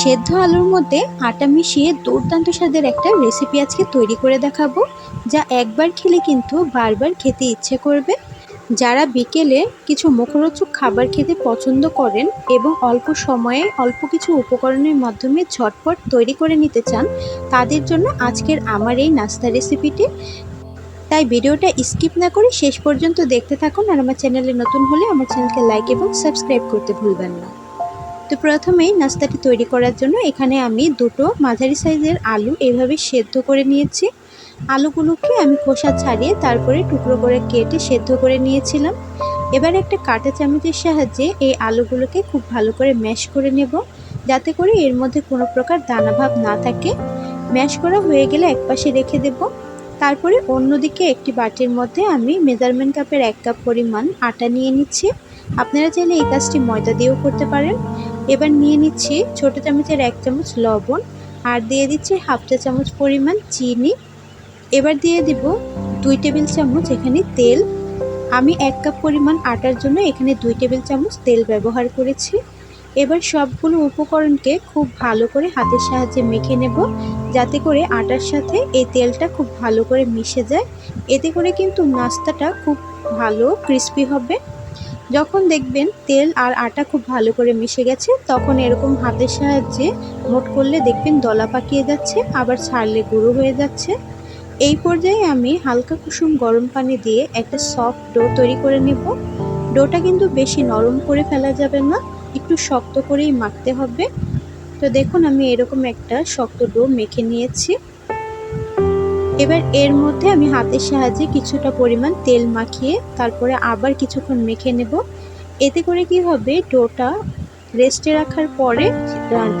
সেদ্ধ আলুর মধ্যে আটা মিশিয়ে দুর্দান্ত স্বাদের একটা রেসিপি আজকে তৈরি করে দেখাবো, যা একবার খেলে কিন্তু বারবার খেতে ইচ্ছে করবে। যারা বিকেলে কিছু মুখরোচক খাবার খেতে পছন্দ করেন এবং অল্প সময়ে অল্প কিছু উপকরণের মাধ্যমে ঝটপট তৈরি করে নিতে চান, তাদের জন্য আজকের আমার এই নাস্তা রেসিপিটি তাই ভিডিওটা স্কিপ না করে শেষ পর্যন্ত দেখতে থাকুন আর আমার চ্যানেলে নতুন হলে আমার চ্যানেলকে লাইক এবং সাবস্ক্রাইব করতে ভুলবেন না। তো প্রথমেই নাস্তাটি তৈরি করার জন্য এখানে আমি দুটো মাঝারি সাইজের আলু এভাবে সেদ্ধ করে নিয়েছি। আলুগুলোকে আমি খোসা ছাড়িয়ে তারপরে টুকরো করে কেটে সেদ্ধ করে নিয়েছিলাম। এবার একটা কাটা চামচের সাহায্যে এই আলুগুলোকে খুব ভালো করে ম্যাশ করে নেব। যাতে করে এর মধ্যে কোনো প্রকার দানাভাব না থাকে। ম্যাশ করা হয়ে গেলে একপাশে রেখে দেব। তারপরে অন্যদিকে একটি বাটির মধ্যে আমি মেজারমেন্ট কাপের এক কাপ পরিমাণ আটা নিয়ে নিচ্ছি। আপনারা চাইলে এই কাজটি ময়দা দিয়েও করতে পারেন। এবার নিয়ে নিচ্ছি ছোট চামচের এক চামচ লবণ, আর দিয়ে দিচ্ছি হাফ চা চামচ পরিমাণ চিনি। এবার দিয়ে দিব দুই টেবিল চামচ এখানে তেল। আমি এক কাপ পরিমাণ আটার জন্য এখানে দুই টেবিল চামচ তেল ব্যবহার করেছি। এবার সবগুলো উপকরণকে খুব ভালো করে হাতের সাহায্যে মেখে নেব, যাতে করে আটার সাথে এই তেলটা খুব ভালো করে মিশে যায়। এতে করে কিন্তু নাস্তাটা খুব ভালো, ক্রিস্পি হবে। যখন দেখবেন তেল আর আটা খুব ভালো করে মিশে গেছে, তখন এরকম হাতের সাহায্যে মোট করলে দেখবেন দলা পাকিয়ে যাচ্ছে, আবার ছাড়লে গুঁড়ো হয়ে যাচ্ছে। এই পর্যায়ে আমি হালকা কুসুম গরম পানি দিয়ে একটা সফট ডো তৈরি করে নেব। ডোটা কিন্তু বেশি নরম করে ফেলা যাবে না, একটু শক্ত করেই মাখতে হবে। তো দেখুন, আমি এরকম একটা শক্ত ডো মেখে নিয়েছি। এবার এর মধ্যে আমি হাতের সাহায্যে কিছুটা পরিমাণ তেল মাখিয়ে তারপরে আবার কিছুক্ষণ মেখে নেব। এতে করে কি হবে, ডোটা রেস্টে রাখার পরে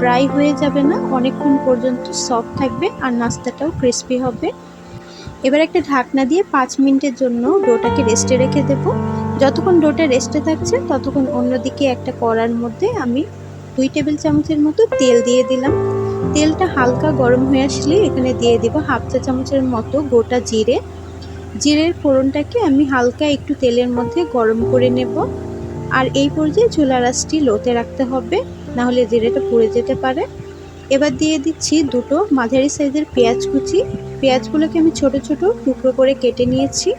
ড্রাই হয়ে যাবে না, অনেকক্ষণ পর্যন্ত সফট থাকবে আর নাস্তাটাও ক্রিস্পি হবে। এবার একটা ঢাকনা দিয়ে পাঁচ মিনিটের জন্য ডোটাকে রেস্টে রেখে দেব। যতক্ষণ ডোটা রেস্টে থাকছে, ততক্ষণ অন্যদিকে একটা কড়ার মধ্যে আমি দুই টেবিল চামচের মতো তেল দিয়ে দিলাম। তেলটা হালকা গরম হয়ে আসলে এখানে দিয়ে দিব হাফ চা চামচের মতো গোটা জিরে। জিরের ফোড়নটাকে আমি হালকা একটু তেলের মধ্যে গরম করে নেব। আর এই পর্যায়ে চুলা রাসটি লোতে রাখতে হবে না হলে জিরেটা পুড়ে যেতে পারে। এবার দিয়ে দিচ্ছি দুটো মাঝারি সাইজের পেঁয়াজ কুচি। পেঁয়াজগুলোকে আমি ছোট ছোট টুকরো করে কেটে নিয়েছি।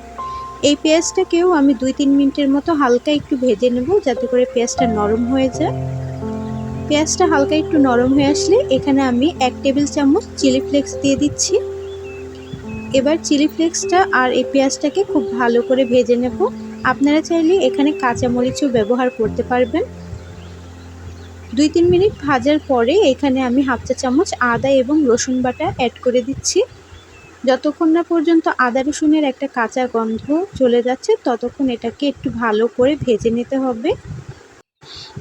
এই পেঁয়াজটাকেও আমি দুই তিন মিনিটের মতো হালকা একটু ভেজে নেব, যাতে করে পেঁয়াজটা নরম হয়ে যায়। পেঁয়াজটা হালকা একটু নরম হয়ে আসলে এখানে আমি এক টেবিল চামচ চিলি ফ্লেক্স দিয়ে দিচ্ছি। এবার চিলি ফ্লেক্সটা আর এই পেঁয়াজটাকে খুব ভালো করে ভেজে নেব। আপনারা চাইলে এখানে কাঁচামরিচও ব্যবহার করতে পারবেন। দুই তিন মিনিট ভাজার পরে এখানে আমি হাফ চা চামচ আদা এবং রসুন বাটা অ্যাড করে দিচ্ছি। যতক্ষণ না পর্যন্ত আদা রসুনের একটা কাঁচা গন্ধ চলে যাচ্ছে, ততক্ষণ এটাকে একটু ভালো করে ভেজে নিতে হবে।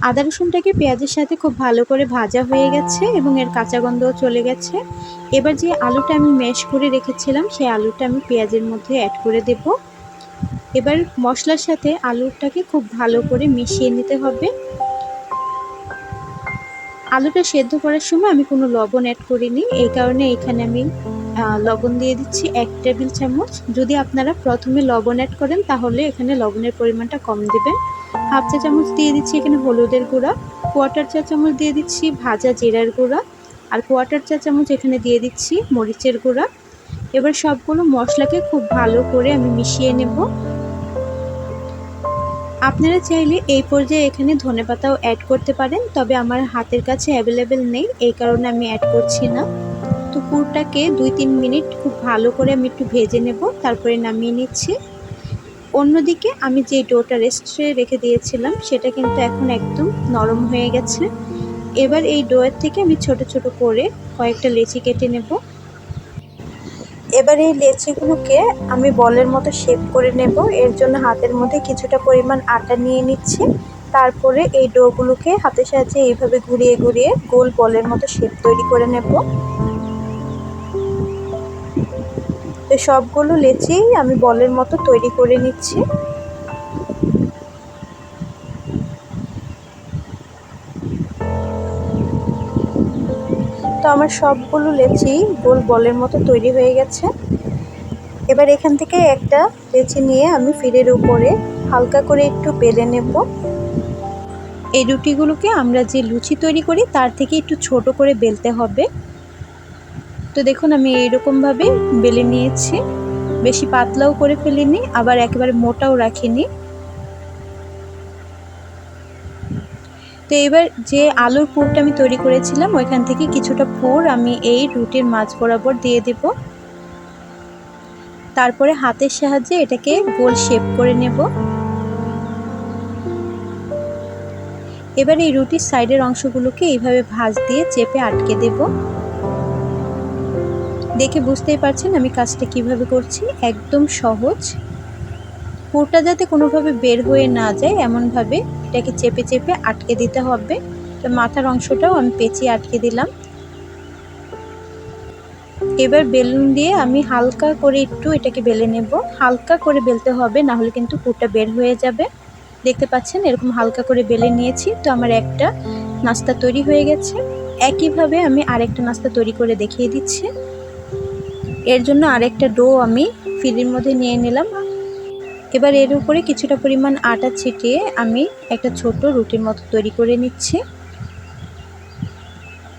আদা রসুনটাকে পেঁয়াজের সাথে খুব ভালো করে ভাজা হয়ে গেছে এবং এর কাঁচা গন্ধও চলে গেছে। এবার যে আলুটা আমি ম্যাশ করে রেখেছিলাম, সেই আলুটা আমি পেঁয়াজের মধ্যে অ্যাড করে দেব। এবার মশলার সাথে আলুটাকে খুব ভালো করে মিশিয়ে নিতে হবে। আলুটা সেদ্ধ করার সময় আমি কোনো লবণ অ্যাড করিনি, এই কারণে এখানে আমি লবণ দিয়ে দিচ্ছি এক টেবিল চামচ। যদি আপনারা প্রথমে লবণ অ্যাড করেন, তাহলে এখানে লবণের পরিমাণটা কম দেবেন। হাফ চা চামচ দিয়ে দিচ্ছি এখানে হলুদের গুঁড়া কোয়াটার চা চামচ দিয়ে দিচ্ছি ভাজা জিরার গুঁড়া, আর কোয়াটার চা চামচ এখানে দিয়ে দিচ্ছি মরিচের গুঁড়া। এবার সবগুলো মশলাকে খুব ভালো করে আমি মিশিয়ে নেব। আপনারা চাইলে এই পর্যায়ে এখানে ধনে পাতাও অ্যাড করতে পারেন, তবে আমার হাতের কাছে অ্যাভেলেবেল নেই, এই কারণে আমি অ্যাড করছি না। তো পুরটাকে দুই তিন মিনিট খুব ভালো করে আমি একটু ভেজে নেব, তারপরে নামিয়ে নিচ্ছি। অন্যদিকে আমি যে ডোটা রেস্টে রেখে দিয়েছিলাম, সেটা কিন্তু এখন একদম নরম হয়ে গেছে। এবার এই ডোয়ের থেকে আমি ছোট ছোট করে কয়েকটা লেচি কেটে নেব। এবার এই লেচিগুলোকে আমি বলের মতো শেপ করে নেব। এর জন্য হাতের মধ্যে কিছুটা পরিমাণ আটা নিয়ে নিচ্ছি। তারপরে এই ডোগুলোকে হাতের সাহায্যে এইভাবে ঘুরিয়ে ঘুরিয়ে গোল বলের মতো শেপ তৈরি করে নেব। তো সবগুলো লেচি আমি বলের মতো তৈরি করে নিচ্ছি। তো আমার সবগুলো লেচি গোল বলের মতো তৈরি হয়ে গেছে। এবার এখান থেকে একটা লেচি নিয়ে আমি ফিরের উপরে হালকা করে একটু বেলে নেব। এই রুটিগুলোকে আমরা যে লুচি তৈরি করি, তার থেকে একটু ছোট করে বেলতে হবে। তো দেখুন, আমি এইরকমভাবে বেলে নিয়েছি। বেশি পাতলাও করে ফেলিনি, আবার একেবারে মোটাও রাখিনি। তো এবার যে আলুর পুরটা আমি তৈরি করেছিলাম, ওইখান থেকে কিছুটা পুর আমি এই রুটির মাছ বরাবর দিয়ে দেব। তারপরে হাতের সাহায্যে এটাকে গোল শেপ করে নেব। এবার এই রুটির সাইডের অংশগুলোকে এইভাবে ভাঁজ দিয়ে চেপে আটকে দেব। দেখে বুঝতেই পারছেন আমি কাজটা কীভাবে করছি। একদম সহজ। পুরটা যাতে কোনোভাবে বের হয়ে না যায়, এমনভাবে এটাকে চেপে চেপে আটকে দিতে হবে। তো মাথার অংশটাও আমি পেঁচিয়ে আটকে দিলাম। এবার বেলুন দিয়ে আমি হালকা করে একটু এটাকে বেলে নেব। হালকা করে বেলতে হবে, না হলে কিন্তু পুরটা বের হয়ে যাবে। দেখতে পাচ্ছেন এরকম হালকা করে বেলে নিয়েছি। তো আমার একটা নাস্তা তৈরি হয়ে গেছে। একইভাবে আমি আরেকটা নাস্তা তৈরি করে দেখিয়ে দিচ্ছি। এর জন্য আরেকটা ডো আমি ফিরির মধ্যে নিয়ে নিলাম। এবার এর উপরে কিছুটা পরিমাণ আটা ছিটিয়ে আমি একটা ছোট রুটির মতো তৈরি করে নিচ্ছি।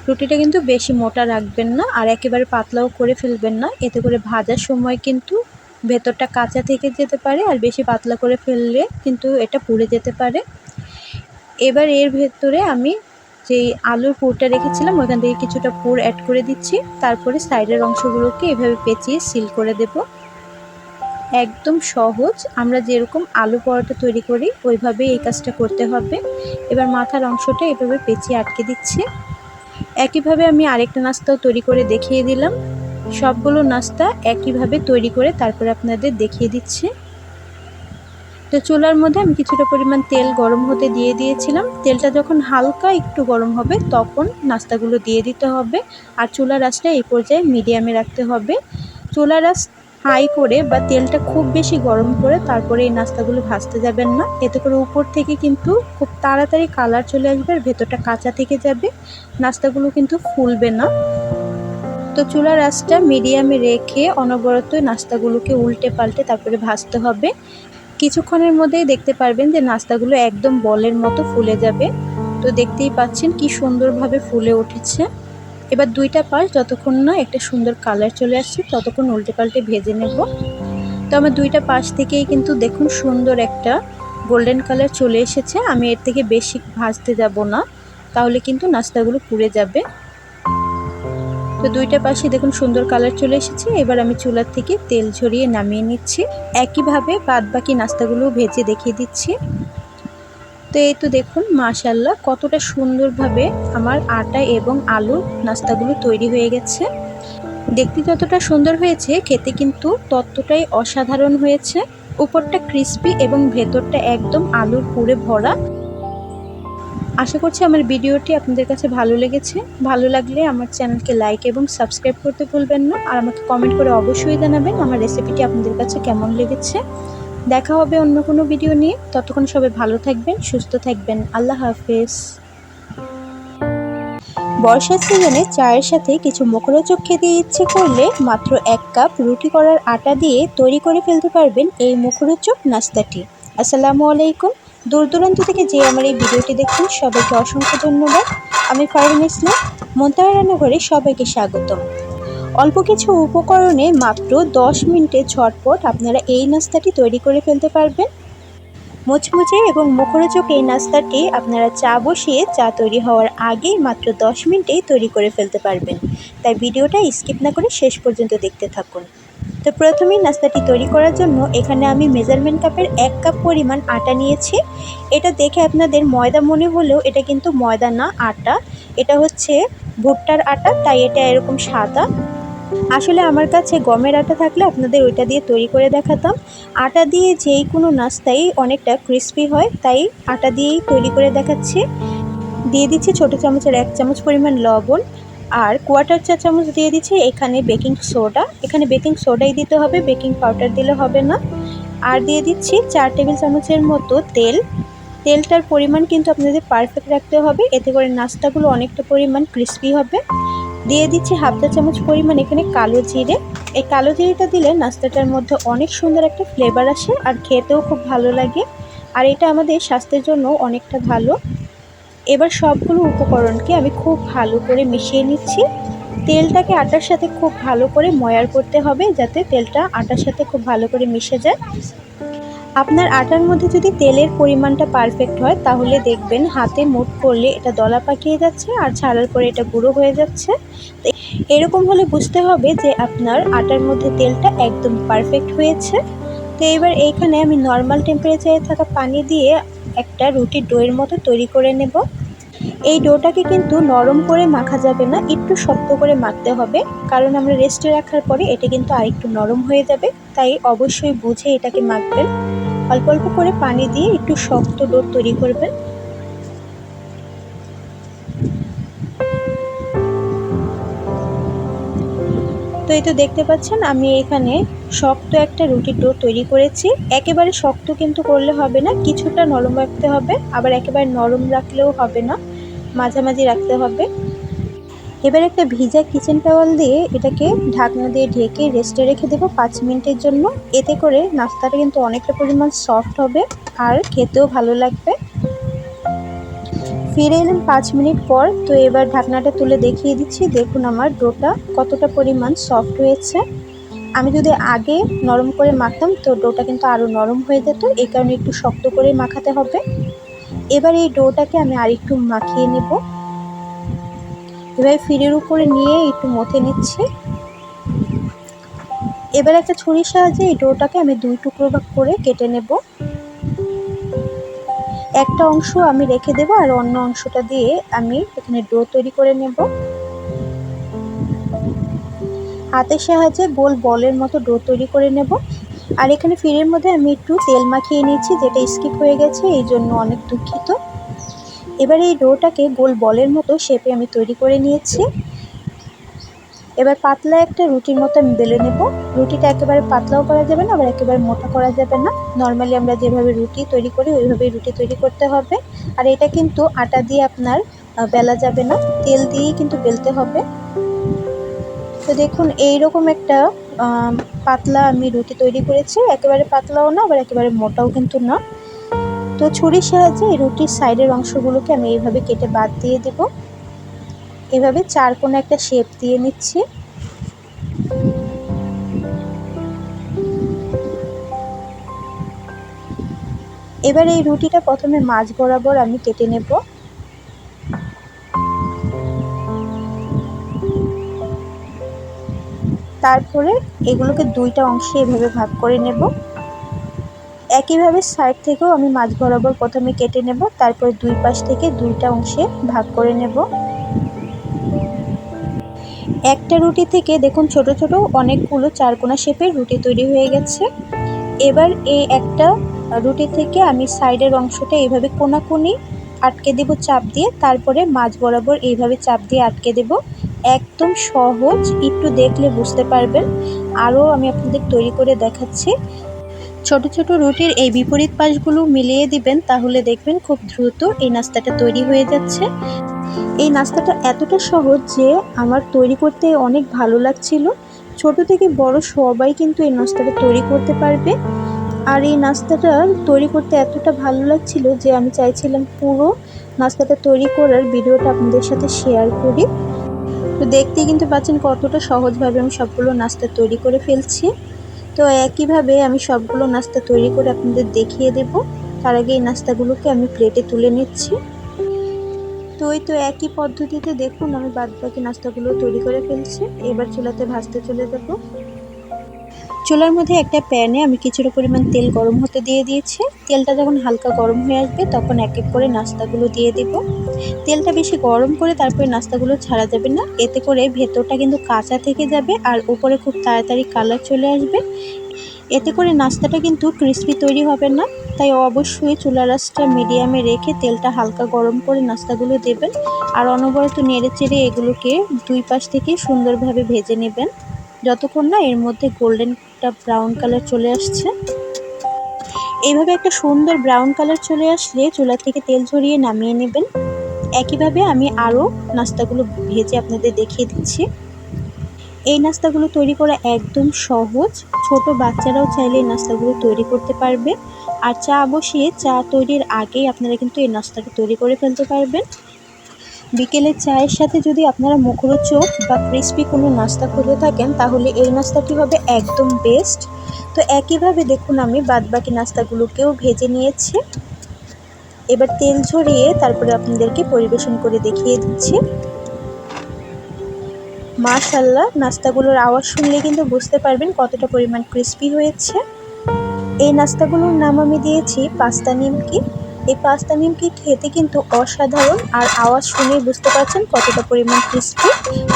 রুটিটা কিন্তু বেশি মোটা রাখবেন না আর একেবারে পাতলাও করে ফেলবেন না। এতে করে ভাজার সময় কিন্তু ভেতরটা কাঁচা থেকে যেতে পারে আর বেশি পাতলা করে ফেললে কিন্তু এটা পুড়ে যেতে পারে। এবার এর ভেতরে আমি যেই আলুর পুরটা রেখেছিলাম ওইখান থেকে কিছুটা পুর অ্যাড করে দিচ্ছি। তারপরে সাইডের অংশগুলোকে এভাবে পেঁচিয়ে সিল করে দেব। একদম সহজ। আমরা যেরকম আলু পরোটা তৈরি করি, ওইভাবেই এই কাজটা করতে হবে। এবার মাথার অংশটা এভাবে পেঁচিয়ে আটকে দিচ্ছি। একইভাবে আমি আরেকটা নাস্তাও তৈরি করে দেখিয়ে দিলাম। সবগুলো নাস্তা একইভাবে তৈরি করে তারপরে আপনাদের দেখিয়ে দিচ্ছি। তো চুলার মধ্যে আমি কিছুটা পরিমাণ তেল গরম হতে দিয়ে দিয়েছিলাম। তেলটা যখন হালকা একটু গরম হবে, তখন নাস্তাগুলো দিয়ে দিতে হবে আর চুলার আঁচটা এই পর্যায়ে মিডিয়ামে রাখতে হবে। চুলার আঁচ হাই করে বা তেলটা খুব বেশি গরম করে তারপরে এই নাস্তাগুলো ভাজতে যাবেন না। এতে করে উপর থেকে কিন্তু খুব তাড়াতাড়ি কালার চলে আসবে আর ভেতরটা কাঁচা থেকে যাবে। নাস্তাগুলো কিন্তু ফুলবে না। তো চুলার আঁচটা মিডিয়ামে রেখে অনবরত নাস্তাগুলোকে উল্টে পাল্টে তারপরে ভাজতে হবে। কিছুক্ষণের মধ্যেই দেখতে পারবেন যে নাস্তাগুলো একদম বলের মতো ফুলে যাবে। তো দেখতেই পাচ্ছেন কি সুন্দরভাবে ফুলে উঠেছে। এবার দুইটা পাশ যতক্ষণ না একটা সুন্দর কালার চলে আসছে, ততক্ষণ উল্টে পাল্টে ভেজে নেব। তো আমার দুইটা পাশ থেকেই কিন্তু দেখুন সুন্দর একটা গোল্ডেন কালার চলে এসেছে। আমি এর থেকে বেশি ভাজতে যাব না। তাহলে কিন্তু নাস্তাগুলো পুড়ে যাবে। তো দুইটা পাশে দেখুন সুন্দর কালার চলে এসেছে। এবার আমি চুলার থেকে তেল ঝরিয়ে নামিয়ে নিচ্ছি। একইভাবে বাদ বাকি নাস্তাগুলো ভেজে দেখিয়ে দিচ্ছি। তো এই তো দেখুন মাশাল্লাহ কতটা সুন্দরভাবে আমার আটা এবং আলুর নাস্তাগুলো তৈরি হয়ে গেছে। দেখতে যতটা সুন্দর হয়েছে, খেতে কিন্তু ততটাই অসাধারণ হয়েছে। উপরটা ক্রিস্পি এবং ভেতরটা একদম আলুর পুরে ভরা। আশা করছি আমার ভিডিওটি আপনাদের কাছে ভালো লেগেছে। ভালো লাগলে আমার চ্যানেলকে লাইক এবং সাবস্ক্রাইব করতে ভুলবেন না। আর আমাকে কমেন্ট করে অবশ্যই জানাবেন আমার রেসিপিটি আপনাদের কাছে কেমন লেগেছে। দেখা হবে অন্য কোনো ভিডিও নিয়ে। ততক্ষণ সবাই ভালো থাকবেন, সুস্থ থাকবেন। আল্লাহ হাফেজ। বর্ষার সিজনে চায়ের সাথে কিছু মুখরোচক খেতে ইচ্ছে করলে মাত্র এক কাপ রুটি করার আটা দিয়ে তৈরি করে ফেলতে পারবেন এই মুখরোচক নাস্তাটি। আসসালামু আলাইকুম। দূর দূরান্ত থেকে যে আমার এই ভিডিওটি দেখছেন, সবাইকে অসংখ্য ধন্যবাদ। আমি ফারুন ইসলাম, মন্তারা রান্নাঘরে সবাইকে স্বাগতম। অল্প কিছু উপকরণে মাত্র দশ মিনিটে ঝটপট আপনারা এই নাস্তাটি তৈরি করে ফেলতে পারবেন। মুচমুচে এবং মুখরোচক এই নাস্তাটি আপনারা চা বসিয়ে চা তৈরি হওয়ার আগেই মাত্র দশ মিনিটেই তৈরি করে ফেলতে পারবেন। তাই ভিডিওটা স্কিপ না করে শেষ পর্যন্ত দেখতে থাকুন। তো প্রথমেই নাস্তাটি তৈরি করার জন্য এখানে আমি মেজারমেন্ট কাপের এক কাপ পরিমাণ আটা নিয়েছি। এটা দেখে আপনাদের ময়দা মনে হলেও এটা কিন্তু ময়দা না, আটা। এটা হচ্ছে ভুট্টার আটা, তাই এটা এরকম সাদা। আসলে আমার কাছে গমের আটা থাকলে আপনাদের ওইটা দিয়ে তৈরি করে দেখাতাম। আটা দিয়ে যেই কোনো নাস্তাই অনেকটা ক্রিস্পি হয়, তাই আটা দিয়েই তৈরি করে দেখাচ্ছি। দিয়ে দিচ্ছি ছোটো চামচের এক চামচ পরিমাণ লবণ। আর কোয়াটার চা চামচ দিয়ে দিচ্ছি, এখানে বেকিং সোডা এখানে বেকিং সোডাই দিতে হবে বেকিং পাউডার দিলে হবে না। আর দিয়ে দিচ্ছি চার টেবিল চামচের মতো তেল। তেলটার পরিমাণ কিন্তু আপনাদের পারফেক্ট রাখতে হবে, এতে করে নাস্তাগুলো অনেকটা পরিমাণ ক্রিস্পি হবে। দিয়ে দিচ্ছি হাফ চা চামচ পরিমাণ এখানে কালো জিরে। এই কালো জিরেটা দিলে নাস্তাটার মধ্যে অনেক সুন্দর একটা ফ্লেভার আসে, আর খেতেও খুব ভালো লাগে। আর এটা আমাদের স্বাস্থ্যের জন্য অনেকটা ভালো। এবার সবগুলো উপকরণকে আমি খুব ভালো করে মিশিয়ে নিচ্ছি। তেলটাকে আটার সাথে খুব ভালো করে ময়ার করতে হবে যাতে তেলটা আটার সাথে খুব ভালো করে মিশে যায়। আপনার আটার মধ্যে যদি তেলের পরিমাণটা পারফেক্ট হয়, তাহলে দেখবেন হাতে মুট করলে এটা দলা পাকিয়ে যাচ্ছে আর ছাড়ার পরে এটা গুঁড়ো হয়ে যাচ্ছে। এরকম হলে বুঝতে হবে যে আপনার আটার মধ্যে তেলটা একদম পারফেক্ট হয়েছে। তো এবার এইখানে আমি নর্মাল টেম্পারেচারে থাকা পানি দিয়ে একটা রুটির ডোয়ের মতো তৈরি করে নেব। এই ডোটাকে কিন্তু নরম করে মাখা যাবে না, একটু শক্ত করে মাখতে হবে। কারণ আমরা রেস্টে রাখার পরে এটা কিন্তু আরেকটু নরম হয়ে যাবে, তাই অবশ্যই বুঝে এটাকে মাখবেন। অল্প অল্প করে পানি দিয়ে একটু শক্ত ডো তৈরি করবেন। এই তো দেখতে পাচ্ছেন, আমি এখানে শক্ত একটা রুটির ডো তৈরি করেছি। একেবারে শক্ত কিন্তু করলে হবে না, কিছুটা নরম রাখতে হবে, আবার একেবারে নরম রাখলেও হবে না, মাঝামাঝি রাখতে হবে। এবার একটা ভিজা কিচেন টাওয়াল দিয়ে এটাকে ঢাকনা দিয়ে ঢেকে রেস্টে রেখে দেবো পাঁচ মিনিটের জন্য। এতে করে নাস্তাটা কিন্তু অনেকটা পরিমাণ সফট হবে, আর খেতেও ভালো লাগবে। ফিরে এলাম পাঁচ মিনিট পর। তো এবার ঢাকনাটা তুলে দেখিয়ে দিচ্ছি। দেখুন আমার ডোটা কতটা পরিমাণ সফট হয়েছে। আমি যদি আগে নরম করে মাখতাম, তো ডোটা কিন্তু আরও নরম হয়ে যেত। এই কারণে একটু শক্ত করে মাখাতে হবে। এবার এই ডোটাকে আমি আরেকটু মাখিয়ে নেব। এবার ফিরের উপরে নিয়ে একটু মথে নিচ্ছি। এবার একটা ছুরির সাহায্যে এই ডোটাকে আমি দুই টুকরো ভাগ করে কেটে নেব। একটা অংশ আমি রেখে দেব আর অন্য অংশটা দিয়ে আমি এখানে ডো তৈরি করে নেব। হাতের সাহায্যে গোল বলের মতো ডো তৈরি করে নেব। আর এখানে ফিরের মধ্যে আমি একটু তেল মাখিয়ে নিয়েছি, যেটা স্কিপ হয়ে গেছে, এই জন্য অনেক দুঃখিত। এবার এই ডোটাকে গোল বলের মতো শেপে আমি তৈরি করে নিয়েছি। এবার পাতলা একটা রুটির মতো আমি বেলে নেব। রুটিটা একেবারে পাতলাও করা যাবে না, আবার একেবারে মোটা করা যাবে না। নর্মালি আমরা যেভাবে রুটি তৈরি করি, ওইভাবেই রুটি তৈরি করতে হবে। আর এটা কিন্তু আটা দিয়ে আপনার বেলা যাবে না, তেল দিয়েই কিন্তু বেলতে হবে। তো দেখুন, এইরকম একটা পাতলা আমি রুটি তৈরি করেছি। একেবারে পাতলাও না, আবার একেবারে মোটাও কিন্তু না। তো ছুরির সাহায্যে এই রুটির সাইডের অংশগুলোকে আমি এইভাবে কেটে বাদ দিয়ে দেব। এভাবে চার কোণে একটা শেপ দিয়ে নিচ্ছি। এবার এই রুটিটা প্রথমে মাছ বরাবর আমি কেটে নেব। তারপরে এগুলোকে দুইটা অংশে এভাবে ভাগ করে নেব। একইভাবে সাইড থেকেও আমি মাছ বরাবর প্রথমে কেটে নেব, তারপরে দুই পাশ থেকে দুইটা অংশে ভাগ করে নেব। একটা রুটি থেকে দেখুন ছোট ছোট অনেকগুলো চারকোনা শেপের রুটি তৈরি হয়ে গেছে। এবার এই একটা রুটি থেকে আমি সাইডের অংশটা এইভাবে কোনাকুনি আটকে দেব চাপ দিয়ে, তারপরে মাছ বরাবর এইভাবে চাপ দিয়ে আটকে দেব। একদম সহজ, একটু দেখলে বুঝতে পারবেন। আরও আমি আপনাদের তৈরি করে দেখাচ্ছি। ছোট ছোট রুটির এই বিপরীত পাশগুলো মিলিয়ে দিবেন, তাহলে দেখবেন খুব দ্রুত এই নাস্তাটা তৈরি হয়ে যাচ্ছে। এই নাস্তাটা এতটা সহজ যে আমার তৈরি করতে অনেক ভালো লাগছিল। ছোট থেকে বড় সবাই কিন্তু এই নাস্তাটা তৈরি করতে পারবে। আর এই নাস্তাটা তৈরি করতে এতটা ভালো লাগছিল যে আমি চাইছিলাম পুরো নাস্তাটা তৈরি করার ভিডিওটা আপনাদের সাথে শেয়ার করি। তো দেখতে কিন্তু পাচ্ছেন কতটা সহজভাবে আমি সবগুলো নাস্তা তৈরি করে ফেলছি। তো একইভাবে আমি সবগুলো নাস্তা তৈরি করে আপনাদের দেখিয়ে দেব। তার আগে এই নাস্তাগুলোকে আমি প্লেটে তুলে নিচ্ছি। ওই তো একই পদ্ধতিতে দেখুন, আমি বাদ বাকি নাস্তাগুলো তৈরি করে ফেলছি। এবার চুলাতে ভাজতে চলে যাব। চুলার মধ্যে একটা প্যানে আমি কিছুটা পরিমাণ তেল গরম হতে দিয়ে দিয়েছি। তেলটা যখন হালকা গরম হয়ে আসবে, তখন এক এক করে নাস্তাগুলো দিয়ে দেব। তেলটা বেশি গরম করে তারপরে নাস্তাগুলো ছাড়া যাবে না। এতে করে ভেতরটা কিন্তু কাঁচা থেকে যাবে আর উপরে খুব তাড়াতাড়ি কালার চলে আসবে। এতে করে নাস্তাটা কিন্তু ক্রিস্পি তৈরি হবে না। তাই অবশ্যই চুলা রাসটা মিডিয়ামে রেখে তেলটা হালকা গরম করে নাস্তাগুলো দেবেন আর অনবরত নেড়ে চেড়ে এগুলোকে দুই পাশ থেকে সুন্দরভাবে ভেজে নেবেন। যতক্ষণ না এর মধ্যে গোল্ডেনটা ব্রাউন কালার চলে আসছে। এইভাবে একটা সুন্দর ব্রাউন কালার চলে আসলে চুলা থেকে তেল ঝরিয়ে নামিয়ে নেবেন। একইভাবে আমি আরও নাস্তাগুলো ভেজে আপনাদের দেখিয়ে দিচ্ছি। এই নাস্তাগুলো তৈরি করা একদম সহজ। ছোট বাচ্চারাও চাইলে এই নাস্তাগুলো তৈরি করতে পারবে। আর চা বসিয়ে চা তৈরির আগেই আপনারা কিন্তু এই নাস্তাটা তৈরি করে ফেলতে পারবেন। বিকেলের চায়ের সাথে যদি আপনারা মুখরোচক বা ক্রিস্পি কোনো নাস্তা করে থাকেন, তাহলে এই নাস্তাটি হবে একদম বেস্ট তো একইভাবে দেখুন আমি বাদবাকি নাস্তাগুলোকেও ভেজে নিয়েছি। এবার তেল ঝরিয়ে তারপরে আপনাদেরকে পরিবেশন করে দেখিয়ে দিচ্ছি। মাশাল্লাহ নাস্তাগুলোর আওয়াজ শুনলে কিন্তু বুঝতে পারবেন কতটা পরিমাণ ক্রিস্পি হয়েছে। এই নাস্তাগুলোর নাম আমি দিয়েছি পাস্তা নিমকি। এই পাস্তা নিমকি খেতে কিন্তু অসাধারণ আর আওয়াজ শুনেই বুঝতে পারছেন কতটা পরিমাণ ক্রিস্পি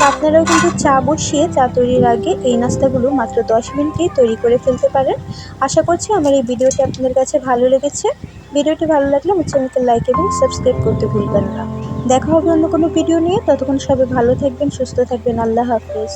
আপনারাও কিন্তু চা বসিয়ে, চা তৈরির আগে এই নাস্তাগুলো মাত্র দশ মিনিটেই তৈরি করে ফেলতে পারেন। আশা করছি আমার এই ভিডিওটি আপনাদের কাছে ভালো লেগেছে। ভিডিওটি ভালো লাগলে আমার চ্যানেলকে লাইক এবং সাবস্ক্রাইব করতে ভুলবেন না। দেখা হবে অন্য কোনো ভিডিও নিয়ে। ততক্ষণ সবাই ভালো থাকবেন, সুস্থ থাকবেন। আল্লাহ হাফিজ।